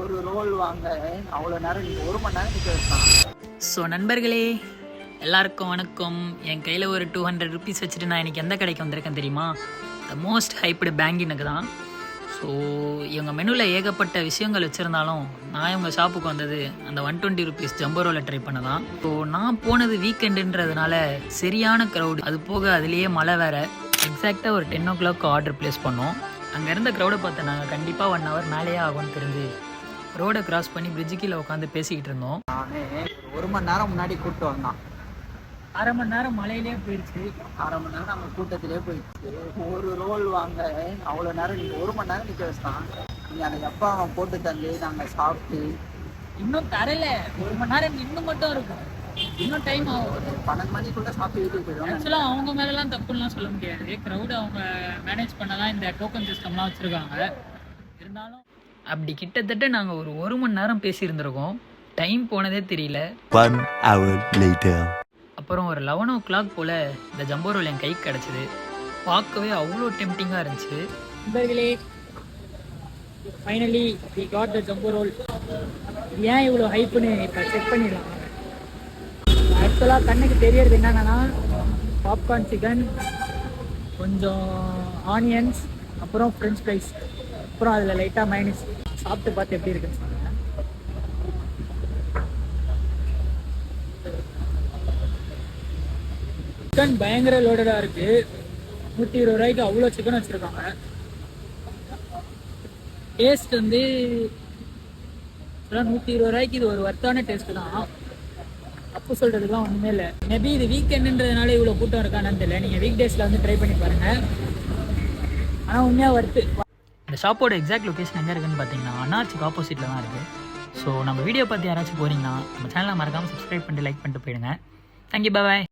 ஒரு ரோல் வாங்க. அவ்வளோ நேரம் நீங்கள் ஒரு மணி நேரம் நிற்க வச்சான் ஸோ நண்பர்களே எல்லாருக்கும் வணக்கம். என் கையில் ஒரு டூ ஹண்ட்ரட் ருபீஸ் வச்சுட்டு நான் இன்னைக்கு எந்த கடைக்கு வந்திருக்கேன் தெரியுமா? த மோஸ்ட் ஹைப்டு பேங்கினுக்கு தான். ஸோ இவங்க மெனுவில் ஏகப்பட்ட விஷயங்கள் வச்சுருந்தாலும் நான் இவங்க ஷாப்புக்கு வந்தது அந்த ஒன் டுவெண்ட்டி ருபீஸ் ஜம்பரோவில் ட்ரை பண்ண தான் ஸோ நான் போனது வீக்கெண்டுன்றதுனால சரியான க்ரௌடு அது போக அதுலேயே மழை வேற. எக்ஸாக்டாக ஒரு ten o'clock order place பண்ணோம். அங்கே இருந்த க்ரௌடை பார்த்து நாங்கள் கண்டிப்பாக ஒன் ஹவர் மேலேயே ஆகும்னு தெரிஞ்சு ரோடை கிராஸ் பண்ணி பிரிட்ஜு கீழே உட்காந்து பேசிக்கிட்டு இருந்தோம். ஒரு மணி நேரம் முன்னாடி கூப்பிட்டு வந்தான். அரை மணி நேரம் மழையிலே போயிடுச்சு. அரை மணி நேரம் நம்ம கூட்டத்திலே போயிடுச்சு. ஒரு ரோல் வாங்க. அவ்வளோ நேரம் நீங்கள் ஒரு மணி நேரம் நிற்க வச்சான். நீ அதை எப்போ அவன் போட்டு தந்து நாங்கள் சாப்பிட்டு. இன்னும் தரல. ஒரு மணி நேரம் இன்னும் மட்டும் இருக்கும். இன்னும் டைம் ஆகும். பன்னெண்டு மணிக்குள்ளே சாப்பிட்டு வீட்டுக்கு போயிடுவாங்க ஆக்சுவலாக அவங்க மேலெல்லாம் தப்புலாம் சொல்ல முடியாது. க்ரௌடு அவங்க மேனேஜ் பண்ண தான் இந்த டோக்கன் சிஸ்டம்லாம் வச்சுருக்காங்க. இருந்தாலும் அப்படி கிட்டத்தட்ட நாங்கள் ஒரு ஒரு மணி நேரம் பேசியிருந்திருக்கோம். டைம் போனதே தெரியல. One hour later. அப்புறம் ஒரு லெவன் ஓ கிளாக் போல் இந்த ஜம்போ ரோல் என் கைக்கு கிடச்சிது. பார்க்கவே அவ்வளோ டெம்டிங்காக இருந்துச்சு. நண்பர்களே finally we got the jumbo roll ஏன் இவ்வளோ ஹைப்புன்னு இப்போ செக் பண்ணிடலாம். ஆக்சுவலாக கண்ணுக்கு தெரியறது என்னென்னா பாப்கார்ன் சிக்கன் கொஞ்சம் ஆனியன்ஸ் அப்புறம் ஃப்ரெஞ்ச் ஃப்ரைஸ் அப்புறம் அதில் லைட்டாக மைனஸ் சாப்பிட்டு பார்த்து எப்படி இருக்குன்னு சொல்லுங்கள் சிக்கன் பயங்கர லோடடாக இருக்கு. நூற்றி இருபது ரூபாய்க்கு அவ்வளோ சிக்கன் வச்சுருக்காங்க. டேஸ்ட் வந்து நூற்றி இருபது ரூபாய்க்கு இது ஒரு ஒர்த்தான டேஸ்ட் தான். தப்பு சொல்கிறதுலாம் ஒன்றுமே இல்லை. மேபி இது வீக்கெண்டுன்றதுனால இவ்வளோ கூட்டம் இருக்கானான்னு தெரியல. நீங்கள் வீக் டேஸில் வந்து ட்ரை பண்ணி பாருங்கள் ஆனால் உண்மையாக ஒர்த்து இந்த ஷாப்போட எக்ஸாக்ட் லொக்கேஷன் எங்கே இருக்குன்னு பார்த்தீங்கன்னா அண்ணாச்சிக்கு ஆப்போசிட்டில் தான் இருக்குது ஸோ நம்ம வீடியோ பார்த்து யாராச்சும் போகிறீங்கன்னா நம்ம சேனலை மறக்காமல் சப்ஸ்கிரைப் பண்ணிட்டு லைக் பண்ணிட்டு போயிடுங்க. Thank you bye